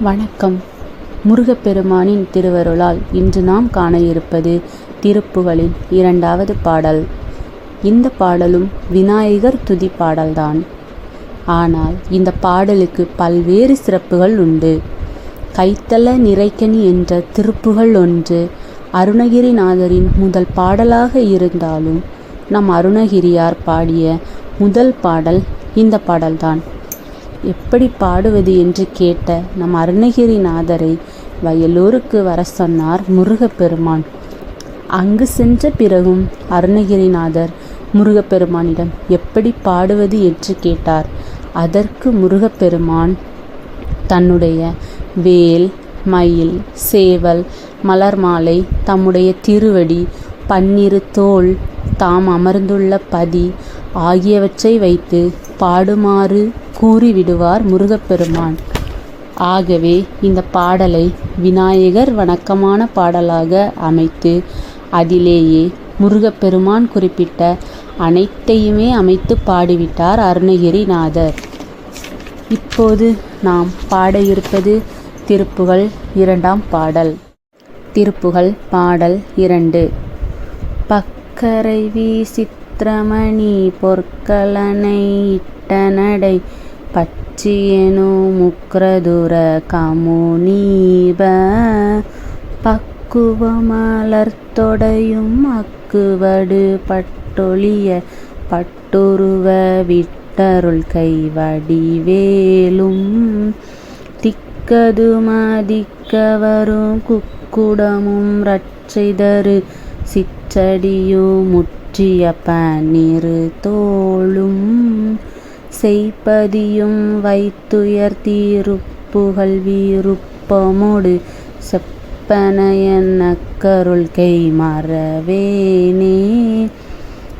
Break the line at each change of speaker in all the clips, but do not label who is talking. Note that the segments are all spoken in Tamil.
வணக்கம். முருகப்பெருமானின் திருவருளால் இன்று நாம் காண இருப்பது திருப்புகளின் இரண்டாவது பாடல். இந்த பாடலும் விநாயகர் துதி பாடல்தான். ஆனால் இந்த பாடலுக்கு பல்வேறு சிறப்புகள் உண்டு. கைத்தல நிறைக்கணி என்ற திருப்புகள் ஒன்று அருணகிரிநாதரின் முதல் பாடலாக இருந்தாலும் நம் அருணகிரியார் பாடிய முதல் பாடல் இந்த பாடல்தான். எப்படி பாடுவது என்று கேட்ட நம் அருணகிரிநாதரை வயலூருக்கு வர சொன்னார் முருகப்பெருமான். அங்கு சென்ற பிறகும் அருணகிரிநாதர் முருகப்பெருமானிடம் எப்படி பாடுவது என்று கேட்டார். அதற்கு முருகப்பெருமான் தன்னுடைய வேல் மயில் சேவல் மலர் மாலை தம்முடைய திருவடி பன்னிரு தோல் தாம் அமர்ந்துள்ள பதி ஆகியவற்றை வைத்து பாடுமாறு கூறிவிடுவார் முருகப்பெருமான். ஆகவே இந்த பாடலை விநாயகர் வணக்கமான பாடலாக அமைத்து அதிலேயே முருகப்பெருமான் குறிப்பிட்ட அனைத்தையுமே அமைத்து பாடிவிட்டார் அருணகிரிநாதர். இப்போது நாம் பாட இருப்பது திருப்புகழ் இரண்டாம் பாடல். திருப்புகழ் பாடல் இரண்டு. பக்கரை வீசித்திரமணி பொற்கலனை இட்ட நடை பச்சியனு முக்ரதுர கமுனீப பக்குவமலர்த்தொடையும் அக்குவடு பட்டொழிய பட்டுருவ விட்டருள் கைவடிவேலும் திக்கதுமதிக்கவரும் குக்குடமும் ரட்சிதரு சிச்சடியும் முற்றிய பன்னிரு தோளும். செய்ப்பதியும் வைத்துயர் தீருப்புகள் வீருப்பமோடு செப்பனையன்னக்கருள் கை மறவேனே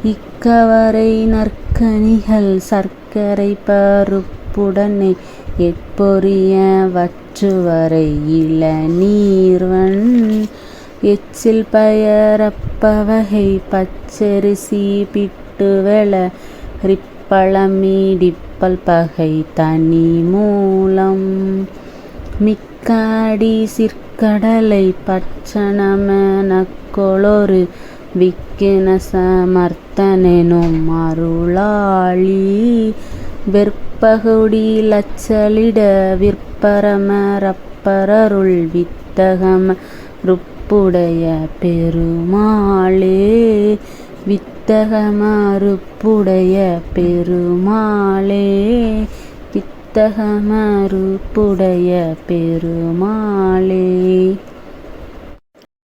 இக்கவரை நற்கனிகள் சர்க்கரை பருப்புடனே எப்பொரிய வற்றுவரை இளநீர்வன் எச்சில் பயரப்பவகை பச்சரிசி பிட்டுவெள பழமீடிப்பல் பகை தனி மூலம். மிக்காடி சிற்கடலை பச்சனமெனக்கொளொரு விக்கின சமர்த்தனெனும் அருளாளி. வெற்பகுடி லச்சலிட விற்பரமரப்பரருள் வித்தகம ருப்புடைய பெருமாளே. வித்தகமறுப்புடைய பெருமாளே வித்தகமறுப்புடைய பெருமாளே.